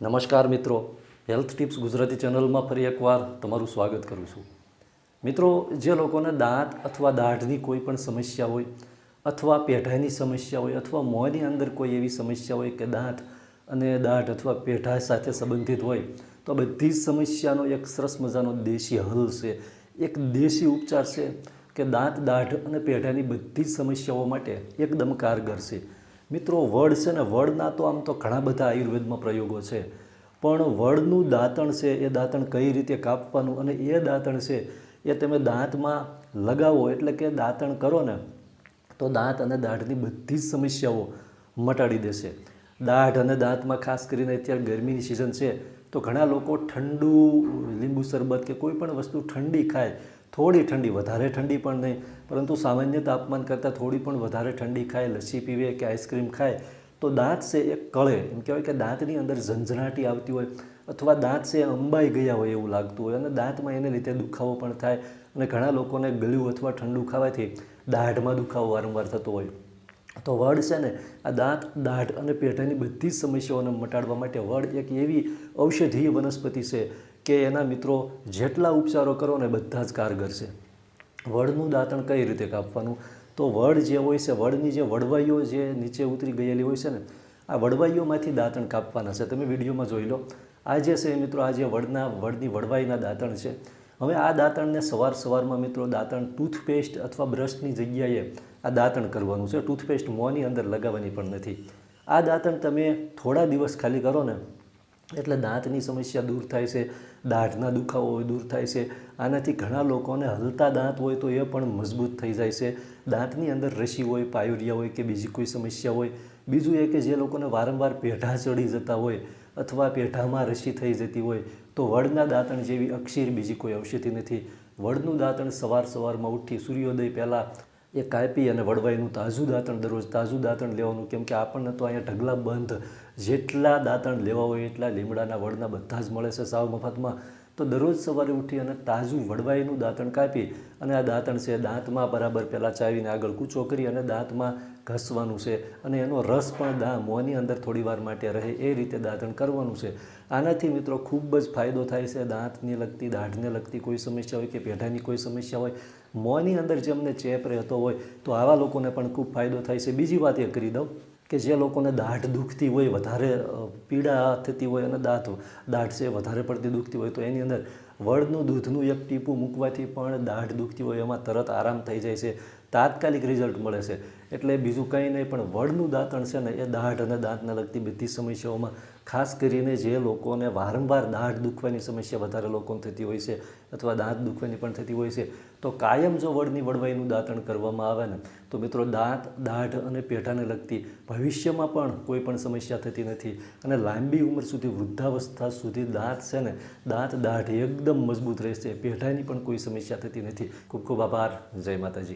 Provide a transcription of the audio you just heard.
નમસ્કાર મિત્રો. Health tips Gujarati ચેનલમાં ફરી એકવાર તમારું સ્વાગત કરું છું. મિત્રો, જે લોકોને દાંત અથવા દાઢની કોઈ પણ સમસ્યા હોય, અથવા પેઢાની સમસ્યા હોય, અથવા મોંની અંદર કોઈ એવી સમસ્યા હોય કે દાંત અને દાઢ અથવા પેઢા સાથે સંબંધિત હોય, તો બધી જ સમસ્યાનો એક સરસ મજાનો દેશી હલ છે. એક દેશી ઉપચાર છે કે દાંત, દાઢ અને પેઢાની બધી જ સમસ્યાઓ માટે એકદમ કારગર છે. મિત્રો, વડ છે ને, વડના તો આમ તો ઘણા બધા આયુર્વેદમાં પ્રયોગો છે. પણ વડનું દાંતણ છે, એ દાંતણ કઈ રીતે કાપવાનું અને એ દાંતણ છે, એ તમે દાંતમાં લગાવો એટલે કે દાંતણ કરો ને, તો દાંત અને દાઢની બધી જ સમસ્યાઓ મટાડી દેશે. દાઢ અને દાંતમાં ખાસ કરીને અત્યારે ગરમીની સિઝન છે, તો ઘણા લોકો ઠંડુ લીંબુ શરબત કે કોઈ પણ વસ્તુ ઠંડી ખાય થોડી ઠંડી, વધારે ઠંડી પણ નહીં, પરંતુ સામાન્ય તાપમાન કરતાં થોડી પણ વધારે ઠંડી ખાય, લસ્સી પીવે કે આઈસ્ક્રીમ ખાય, તો દાંત છે એ કળે, એમ કહેવાય કે દાંતની અંદર ઝંઝનાટી આવતી હોય અથવા દાંત છે અંબાઈ ગયા હોય એવું લાગતું હોય અને દાંતમાં એને લીધે દુખાવો પણ થાય અને ઘણા લોકોને ગળ્યું અથવા ઠંડુ ખાવાથી દાઢમાં દુખાવો વારંવાર થતો હોય. તો વડ છે ને, આ દાંત, દાઢ અને પેઢાની બધી જ સમસ્યાઓને મટાડવા માટે વડ એક એવી ઔષધીય વનસ્પતિ છે કે એના મિત્રો જેટલા ઉપચારો કરો ને બધા જ કારગર છે. વડનું દાંતણ કઈ રીતે કાપવાનું? તો વડ જે હોય છે, વડની જે વડવાઈઓ જે નીચે ઉતરી ગયેલી હોય છે ને, આ વડવાઈઓમાંથી દાંતણ કાપવાના છે. તમે વિડીયોમાં જોઈ લો. આ જે છે મિત્રો, આ જે વડના, વડની વડવાઈના દાંતણ છે. હવે આ દાંતણને સવાર સવારમાં મિત્રો દાંતણ ટૂથપેસ્ટ અથવા બ્રશની જગ્યાએ આ દાંતણ કરવાનું છે. ટૂથપેસ્ટ મોંની અંદર લગાવવાની પણ નથી. આ દાંતણ તમે થોડા દિવસ ખાલી કરો ને એટલે દાંતની સમસ્યા દૂર થાય છે, દાઢના દુખાવો દૂર થાય છે. આનાથી ઘણા લોકોને હલતા દાંત હોય તો એ પણ મજબૂત થઈ જાય છે. દાંતની અંદર રસી હોય, પાયુરિયા હોય કે બીજી કોઈ સમસ્યા હોય. બીજું એ કે જે લોકોને વારંવાર પેઢા ચડી જતા હોય અથવા પેઢામાં રસી થઈ જતી હોય તો વડના દાંતણ જેવી અક્ષીર બીજી કોઈ ઔષધિ નથી. વડનું દાંતણ સવાર સવારમાં ઉઠી સૂર્યોદય પહેલાં એ કાપી અને વડવાઈનું તાજું દાંતણ દરરોજ તાજું દાંતણ લેવાનું. કેમ કે આપણને તો અહીંયા ઢગલા બંધ જેટલા દાંતણ લેવા હોય એટલા લીમડાના વડના બધા જ મળે છે સાવ મફતમાં. તો દરરોજ સવારે ઉઠી અને તાજું વડવાઈનું દાંતણ કાપી અને આ દાંતણ છે દાંતમાં બરાબર પહેલાં ચાવીને આગળ કૂચો કરી અને દાંતમાં ઘસવાનું છે અને એનો રસ પણ દા મોંની અંદર થોડી વાર માટે રહે એ રીતે દાંતણ કરવાનું છે. આનાથી મિત્રો ખૂબ જ ફાયદો થાય છે દાંતને લગતી, દાઢને લગતી કોઈ સમસ્યા હોય કે પેઢાની કોઈ સમસ્યા હોય, મોંની અંદર જેમને ચેપ રહેતો હોય તો આવા લોકોને પણ ખૂબ ફાયદો થાય છે. બીજી વાત એ કરી દઉં કે જે લોકોને દાઢ દુખતી હોય, વધારે પીડા થતી હોય અને દાંત, દાઢ છે, વધારે પડતી દુખતી હોય, તો એની અંદર વડનું દૂધનું એક ટીપું મૂકવાથી પણ દાઢ દુખતી હોય, એમાં તરત આરામ થઈ જાય છે. તાત્કાલિક રિઝલ્ટ મળે છે. એટલે બીજું કંઈ નહીં, પણ વડનું દાંતણ છે ને, એ દાઢ અને દાંતને લગતી બધી સમસ્યાઓમાં ખાસ કરીને જે લોકોને વારંવાર દાઢ દુખવાની સમસ્યા વધારે લોકોને થતી હોય છે અથવા દાંત દુખવાની પણ થતી હોય છે, તો કાયમ જો વડની વડવાઈનું દાંતણ કરવામાં આવે ને, તો મિત્રો દાંત, દાઢ અને પેઢાને લગતી ભવિષ્યમાં પણ કોઈ પણ સમસ્યા થતી નથી. અને લાંબી ઉંમર સુધી, વૃદ્ધાવસ્થા સુધી દાંત છે ને, દાંત, દાઢ એકદમ મજબૂત રહેશે. પેઢાની પણ કોઈ સમસ્યા થતી નથી. ખૂબ ખૂબ આભાર. જય માતાજી.